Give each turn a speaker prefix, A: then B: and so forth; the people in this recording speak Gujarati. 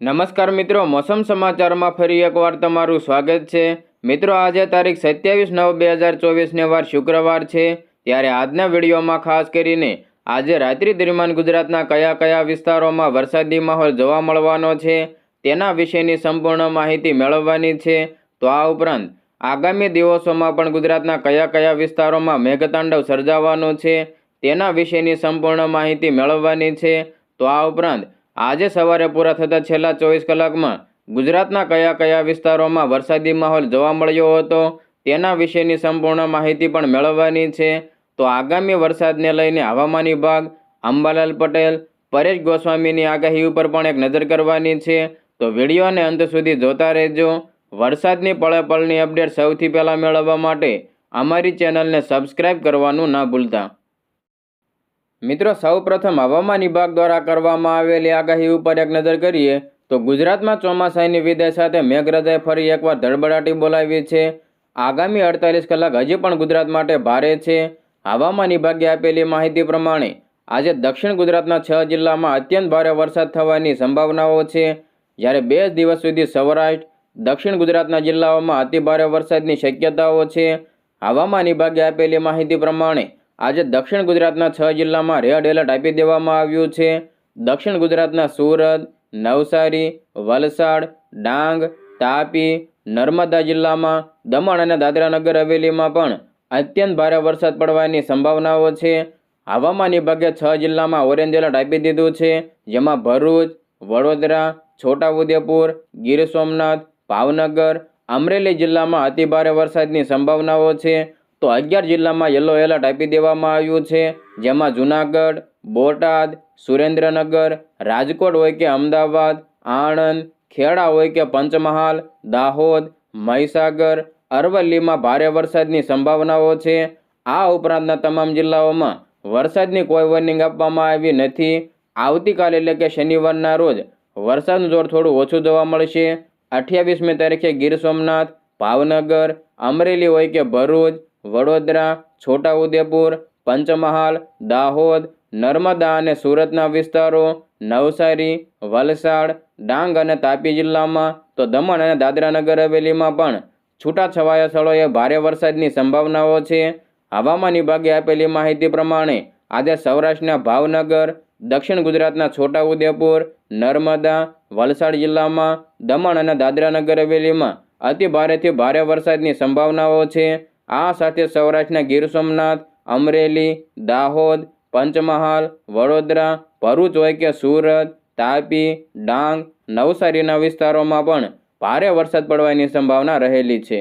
A: નમસ્કાર મિત્રો, મોસમ સમાચારમાં ફરી એકવાર તમારું સ્વાગત છે. મિત્રો, આજે તારીખ સત્યાવીસ નવ બે હજાર ચોવીસને વાર શુક્રવાર છે. ત્યારે આજના વિડીયોમાં ખાસ કરીને આજે રાત્રિ દરમિયાન ગુજરાતના કયા કયા વિસ્તારોમાં વરસાદી માહોલ જોવા મળવાનો છે, તેના વિશેની સંપૂર્ણ માહિતી મેળવવાની છે. તો આ ઉપરાંત આગામી દિવસોમાં પણ ગુજરાતના કયા કયા વિસ્તારોમાં મેઘતાંડવ સર્જાવાનો છે, તેના વિશેની સંપૂર્ણ માહિતી મેળવવાની છે. તો આ ઉપરાંત આજે સવારે પૂરા થતા છેલ્લા ચોવીસ કલાકમાં ગુજરાતના કયા કયા વિસ્તારોમાં વરસાદી માહોલ જોવા મળ્યો હતો તેના વિશેની સંપૂર્ણ માહિતી પણ મેળવવાની છે. તો આગામી વરસાદને લઈને હવામાન વિભાગ, અંબાલાલ પટેલ, પરેશ ગોસ્વામીની આગાહી ઉપર પણ એક નજર કરવાની છે. તો વિડીયોને અંત સુધી જોતા રહેજો. વરસાદની પળે અપડેટ સૌથી પહેલાં મેળવવા માટે અમારી ચેનલને સબસ્ક્રાઇબ કરવાનું ના ભૂલતા. મિત્રો, સૌપ્રથમ હવામાન વિભાગ દ્વારા કરવામાં આવેલી આગાહી ઉપર એક નજર કરીએ તો ગુજરાતમાં ચોમાસાની વિદાય સાથે મેઘરાજાએ ફરી એકવાર ધડબડાટી બોલાવી છે. આગામી અડતાલીસ કલાક હજી પણ ગુજરાત માટે ભારે છે. હવામાન વિભાગે આપેલી માહિતી પ્રમાણે આજે દક્ષિણ ગુજરાતના છ જિલ્લામાં અત્યંત ભારે વરસાદ થવાની સંભાવનાઓ છે. જ્યારે બે દિવસ સુધી સૌરાષ્ટ્ર, દક્ષિણ ગુજરાતના જિલ્લાઓમાં અતિભારે વરસાદની શક્યતાઓ છે. હવામાન વિભાગે આપેલી માહિતી પ્રમાણે આજે દક્ષિણ ગુજરાતના છ જિલ્લામાં રેડ એલર્ટ આપી દેવામાં આવ્યું છે. દક્ષિણ ગુજરાતના સુરત, નવસારી, વલસાડ, ડાંગ, તાપી, નર્મદા જિલ્લામાં દમણ અને દાદરાનગર હવેલીમાં પણ અત્યંત ભારે વરસાદ પડવાની સંભાવનાઓ છે. હવામાન વિભાગે છ જિલ્લામાં ઓરેન્જ એલર્ટ આપી દીધું છે, જેમાં ભરૂચ, વડોદરા, છોટાઉદેપુર, ગીર સોમનાથ, ભાવનગર, અમરેલી જિલ્લામાં અતિભારે વરસાદની સંભાવનાઓ છે. તો અગિયાર જિલ્લામાં યલો એલર્ટ આપી દેવામાં આવ્યું છે. જેમાં જુનાગઢ, બોટાદ, સુરેન્દ્રનગર, રાજકોટ હોય કે અમદાવાદ, આણંદ, ખેડા હોય કે પંચમહાલ, દાહોદ, મહીસાગર, અરવલ્લીમાં ભારે વરસાદની સંભાવનાઓ છે. આ ઉપરાંતના તમામ જિલ્લાઓમાં વરસાદની કોઈ વોર્નિંગ આપવામાં આવી નથી. આવતીકાલે એટલે કે શનિવારના રોજ વરસાદનું જોર થોડું ઓછું જોવા મળશે. અઠ્યાવીસમી તારીખે ગીર સોમનાથ, ભાવનગર, અમરેલી હોય કે ભરૂચ વડોદરા, છોટાઉદેપુર, પંચમહાલ, દાહોદ, નર્મદા અને સુરતના વિસ્તારો નવસારી, વલસાડ, ડાંગ અને તાપી જિલ્લામાં તો દમણ અને દાદરાનગર હવેલીમાં પણ છૂટાછવાયા સ્થળોએ ભારે વરસાદની સંભાવનાઓ છે. હવામાન વિભાગે આપેલી માહિતી પ્રમાણે આજે સૌરાષ્ટ્રના ભાવનગર, દક્ષિણ ગુજરાતના છોટાઉદેપુર, નર્મદા, વલસાડ જિલ્લામાં, દમણ અને દાદરાનગર હવેલીમાં અતિ ભારેથી ભારે વરસાદની સંભાવનાઓ છે. આ સાથે સૌરાષ્ટ્રના ગીર સોમનાથ, અમરેલી, દાહોદ, પંચમહાલ, વડોદરા, ભરૂચ હોય કે સુરત, તાપી, ડાંગ, નવસારીના વિસ્તારોમાં પણ ભારે વરસાદ પડવાની સંભાવના રહેલી છે.